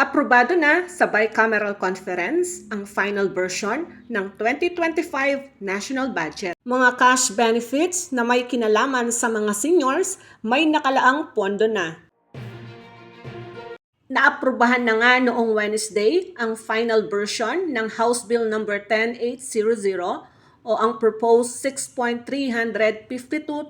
Aprobado na sa bicameral conference ang final version ng 2025 national budget. Mga cash benefits na may kinalaman sa mga seniors may nakalaang pondo na. Naaprubahan na nga noong Wednesday ang final version ng House Bill number 10800 o ang proposed 6.352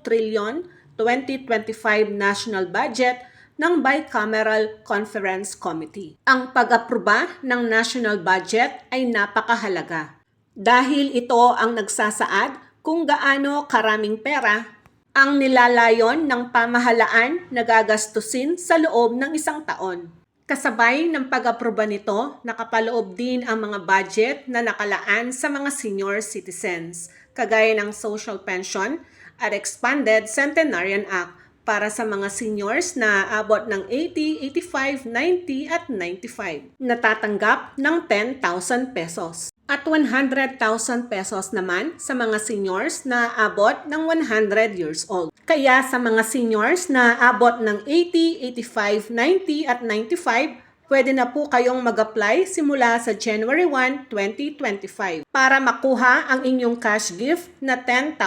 trillion 2025 national budget ng Bicameral Conference Committee. Ang pag-aproba ng national budget ay napakahalaga dahil ito ang nagsasaad kung gaano karaming pera ang nilalayon ng pamahalaan na gagastusin sa loob ng isang taon. Kasabay ng pag-aproba nito, nakapaloob din ang mga budget na nakalaan sa mga senior citizens, kagaya ng social pension at expanded Centenarian Act para sa mga seniors na abot ng 80, 85, 90 at 95. Natatanggap ng 10,000 pesos. At 100,000 pesos naman sa mga seniors na abot ng 100 years old. Kaya sa mga seniors na abot ng 80, 85, 90 at 95, pwede na po kayong mag-apply simula sa January 1, 2025 para makuha ang inyong cash gift na 10,000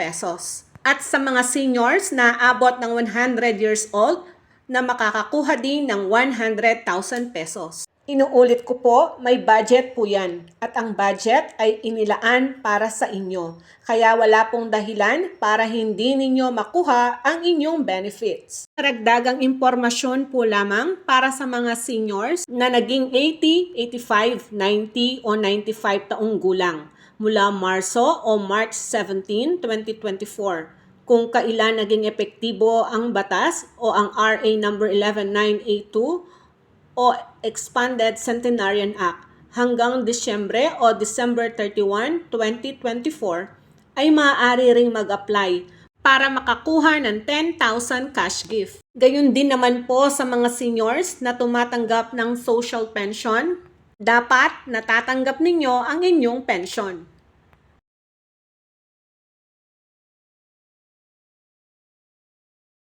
pesos. At sa mga seniors na abot ng 100 years old na makakakuha din ng 100,000 pesos. Inuulit ko po, may budget po yan. At ang budget ay inilaan para sa inyo. Kaya wala pong dahilan para hindi ninyo makuha ang inyong benefits. Karagdagang impormasyon po lamang para sa mga seniors na naging 80, 85, 90 o 95 taong gulang mula Marso o March 17, 2024 kung kailan naging epektibo ang batas o ang RA number 11982 o Expanded Centenarian Act hanggang Disyembre o December 31, 2024 ay maaari ring mag-apply para makakuha ng 10,000 cash gift. Gayun din naman po sa mga seniors na tumatanggap ng social pension, dapat natatanggap ninyo ang inyong pension.